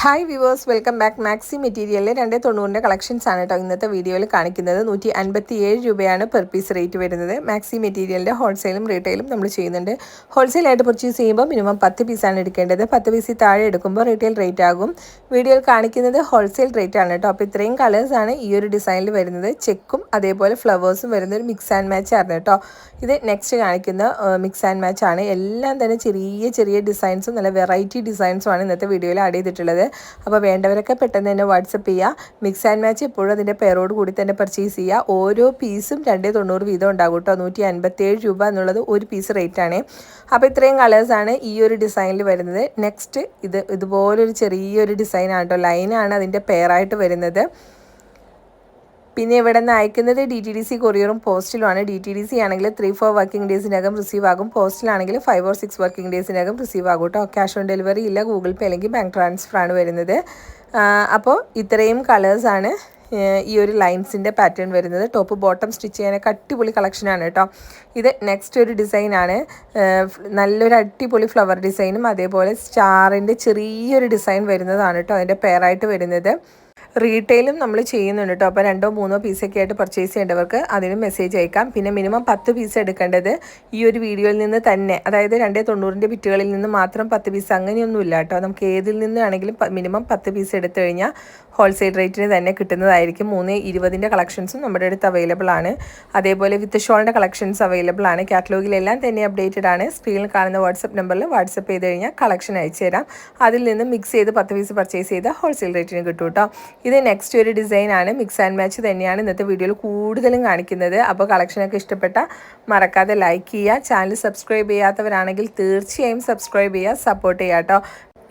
Hi viewers welcome back maxi മെറ്റീരിയലിൽ രണ്ട് തൊണ്ണൂറിന്റെ collections ആണ് കേട്ടോ ഇന്നത്തെ വീഡിയോയിൽ കാണിക്കുന്നത്. നൂറ്റി അൻപത്തി ഏഴ് രൂപയാണ് പെർ പീസ് റേറ്റ് വരുന്നത് മാക്സി മെറ്റീരിയലിന്റെ ഹോൾസെയിലും റീറ്റെയിലും നമ്മൾ ചെയ്യുന്നുണ്ട്. ഹോൾസെയിലായിട്ട് പർച്ചേസ് ചെയ്യുമ്പോൾ മിനിമം പത്ത് പീസാണ് എടുക്കേണ്ടത്. പത്ത് പീസിൽ താഴെ എടുക്കുമ്പോൾ റീറ്റെയിൽ റേറ്റ് ആകും. വീഡിയോയിൽ കാണിക്കുന്നത് ഹോൾസെയിൽ റേറ്റ് ആണ് കേട്ടോ അപ്പോൾ ഇത്രയും കളേഴ്സാണ് ഈ ഒരു ഡിസൈനിൽ വരുന്നത്. ചെക്കും അതേപോലെ ഫ്ലവേഴ്സും വരുന്ന ഒരു മിക്സ് ആൻഡ് മാച്ച് ആയിരുന്നു കേട്ടോ ഇത് നെക്സ്റ്റ് കാണിക്കുന്ന മിക്സ് ആൻഡ് മാച്ച് ആണ്. എല്ലാം തന്നെ ചെറിയ ചെറിയ ഡിസൈൻസും നല്ല വെറൈറ്റി ഡിസൈൻസും ആണ് ഇന്നത്തെ വീഡിയോയിൽ ആഡ് ചെയ്തിട്ടുള്ളത്. അപ്പോൾ വേണ്ടവരൊക്കെ പെട്ടെന്ന് തന്നെ വാട്സപ്പ് ചെയ്യുക. മിക്സ് ആൻഡ് മാച്ച് എപ്പോഴും അതിന്റെ പേരോട് കൂടി തന്നെ പർച്ചേസ് ചെയ്യുക. ഓരോ പീസും രണ്ടേ തൊണ്ണൂറ് വീതം ഉണ്ടാകും കേട്ടോ. നൂറ്റി അൻപത്തേഴ് രൂപ എന്നുള്ളത് ഒരു പീസ് റേറ്റ് ആണ്. അപ്പോൾ ഇത്രയും കളേഴ്സാണ് ഈ ഒരു ഡിസൈനിൽ വരുന്നത്. നെക്സ്റ്റ് ഇത് ഇതുപോലൊരു ചെറിയൊരു ഡിസൈനാണ് കേട്ടോ. ലൈനാണ് അതിന്റെ പെയറായിട്ട് വരുന്നത്. പിന്നെ ഇവിടെ നിന്ന് അയക്കുന്നത് ഡി ടി ഡി സി കൊറിയറും പോസ്റ്റിലുമാണ്. ഡി ടി ഡി സി ആണെങ്കിൽ ത്രീ ഫോർ വർക്കിംഗ് ഡേയ്സിനകം റിസീവ് ആകും. പോസ്റ്റിലാണെങ്കിൽ ഫൈവ് ഓർ സിക്സ് വർക്കിംഗ് ഡേയ്സിനകം റിസീവ് ആകും കേട്ടോ. ക്യാഷ് ഓൺ ഡെലിവറി ഇല്ല ഗൂഗിൾ പേ അല്ലെങ്കിൽ ബാങ്ക് ട്രാൻസ്ഫർ ആണ് വരുന്നത്. അപ്പോൾ ഇത്രയും കളേഴ്സാണ് ഈ ഒരു ലൈൻസിന്റെ പാറ്റേൺ വരുന്നത്. ടോപ്പ് ബോട്ടം സ്റ്റിച്ച് ചെയ്യാനൊക്കെ അടിപൊളി കളക്ഷനാണ് കേട്ടോ. ഇത് നെക്സ്റ്റ് ഒരു ഡിസൈനാണ് നല്ലൊരു അടിപൊളി ഫ്ലവർ ഡിസൈനും അതേപോലെ സ്റ്റാറിന്റെ ചെറിയൊരു ഡിസൈൻ വരുന്നതാണ് കേട്ടോ. അതിന്റെ പെയറായിട്ട് വരുന്നത്. റീറ്റെയിലും നമ്മൾ ചെയ്യുന്നുണ്ട് കേട്ടോ അപ്പോൾ രണ്ടോ മൂന്നോ പീസൊക്കെ ആയിട്ട് പർച്ചേസ് ചെയ്യേണ്ടവർക്ക് അതിന് മെസ്സേജ് അയക്കാം. പിന്നെ മിനിമം പത്ത് പീസ് എടുക്കേണ്ടത് ഈ ഒരു വീഡിയോയിൽ നിന്ന് തന്നെ അതായത് രണ്ടേ തൊണ്ണൂറിന്റെ ബിറ്റുകളിൽ നിന്ന് മാത്രം പത്ത് പീസ് അങ്ങനെയൊന്നുമില്ല കേട്ടോ നമുക്ക് ഏതിൽ നിന്നാണെങ്കിലും മിനിമം പത്ത് പീസ് എടുത്തു കഴിഞ്ഞാൽ ഹോൾസെയിൽ റേറ്റിന് തന്നെ കിട്ടുന്നതായിരിക്കും. മൂന്ന് ഇരുപതിന്റെ കളക്ഷൻസും നമ്മുടെ അടുത്ത് അവൈലബിൾ ആണ്. അതേപോലെ വിത്ത് ഷോളിന്റെ കളക്ഷൻസ് അവൈലബിൾ ആണ്. കാറ്റലോഗിലെല്ലാം തന്നെ അപ്ഡേറ്റഡ് ആണ്. സ്ക്രീനിൽ കാണുന്ന വാട്സപ്പ് നമ്പറിൽ വാട്സപ്പ് ചെയ്ത് കഴിഞ്ഞാൽ കളക്ഷൻ അയച്ചു തരാം അതിൽ നിന്ന് മിക്സ് ചെയ്ത് പത്ത് പീസ് പർച്ചേസ് ചെയ്താൽ ഹോൾസെയിൽ റേറ്റിന് കിട്ടും കേട്ടോ ഇത് നെക്സ്റ്റ് ഒരു ഡിസൈൻ ആണ്. മിക്സ് ആൻഡ് മാച്ച് തന്നെയാണ് ഇന്നത്തെ വീഡിയോയിൽ കൂടുതലും കാണിക്കുന്നത്. അപ്പോൾ കളക്ഷനൊക്കെ ഇഷ്ടപ്പെട്ട മറക്കാതെ ലൈക്ക് ചെയ്യുക. ചാനൽ സബ്സ്ക്രൈബ് ചെയ്യാത്തവരാണെങ്കിൽ തീർച്ചയായും സബ്സ്ക്രൈബ് ചെയ്യുക. സപ്പോർട്ട് ചെയ്യുക കേട്ടോ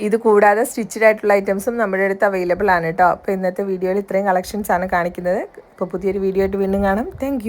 ഇത് കൂടാതെ സ്റ്റിച്ചഡ് ആയിട്ടുള്ള ഐറ്റംസും നമ്മുടെ അടുത്ത് അവൈലബിൾ ആണ് കേട്ടോ അപ്പോൾ ഇന്നത്തെ വീഡിയോയിൽ ഇത്രയും കളക്ഷൻസ് ആണ് കാണിക്കുന്നത്. അപ്പോൾ പുതിയൊരു വീഡിയോ ആയിട്ട് വീണ്ടും കാണാം. താങ്ക്